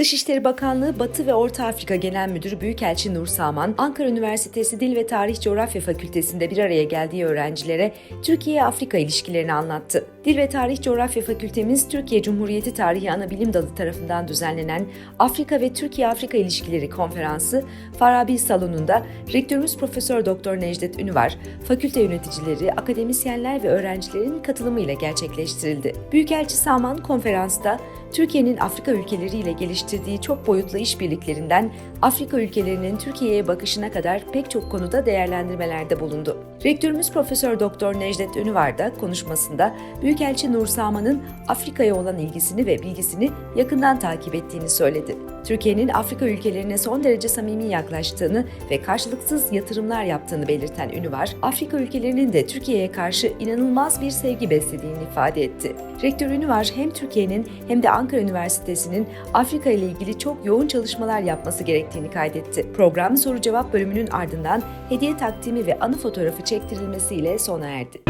Dışişleri Bakanlığı Batı ve Orta Afrika Genel Müdürü Büyükelçi Nur Saman, Ankara Üniversitesi Dil ve Tarih Coğrafya Fakültesinde bir araya geldiği öğrencilere Türkiye-Afrika ilişkilerini anlattı. Dil ve Tarih Coğrafya Fakültemiz, Türkiye Cumhuriyeti Tarihi Anabilim Dalı tarafından düzenlenen Afrika ve Türkiye-Afrika İlişkileri Konferansı Farabi Salonu'nda Rektörümüz Profesör Doktor Necdet Ünüvar, fakülte yöneticileri, akademisyenler ve öğrencilerin katılımıyla gerçekleştirildi. Büyükelçi Saman konferansta Türkiye'nin Afrika ülkeleriyle geliştirdiği çok boyutlu işbirliklerinden Afrika ülkelerinin Türkiye'ye bakışına kadar pek çok konuda değerlendirmelerde bulundu. Rektörümüz Profesör Doktor Necdet Ünüvar da konuşmasında Büyükelçi Nur Saman'ın Afrika'ya olan ilgisini ve bilgisini yakından takip ettiğini söyledi. Türkiye'nin Afrika ülkelerine son derece samimi yaklaştığını ve karşılıksız yatırımlar yaptığını belirten Ünüvar, Afrika ülkelerinin de Türkiye'ye karşı inanılmaz bir sevgi beslediğini ifade etti. Rektör Ünüvar hem Türkiye'nin hem de Ankara Üniversitesi'nin Afrika ile ilgili çok yoğun çalışmalar yapması gerektiğini kaydetti. Program soru-cevap bölümünün ardından hediye takdimi ve anı fotoğrafı çektirilmesiyle sona erdi.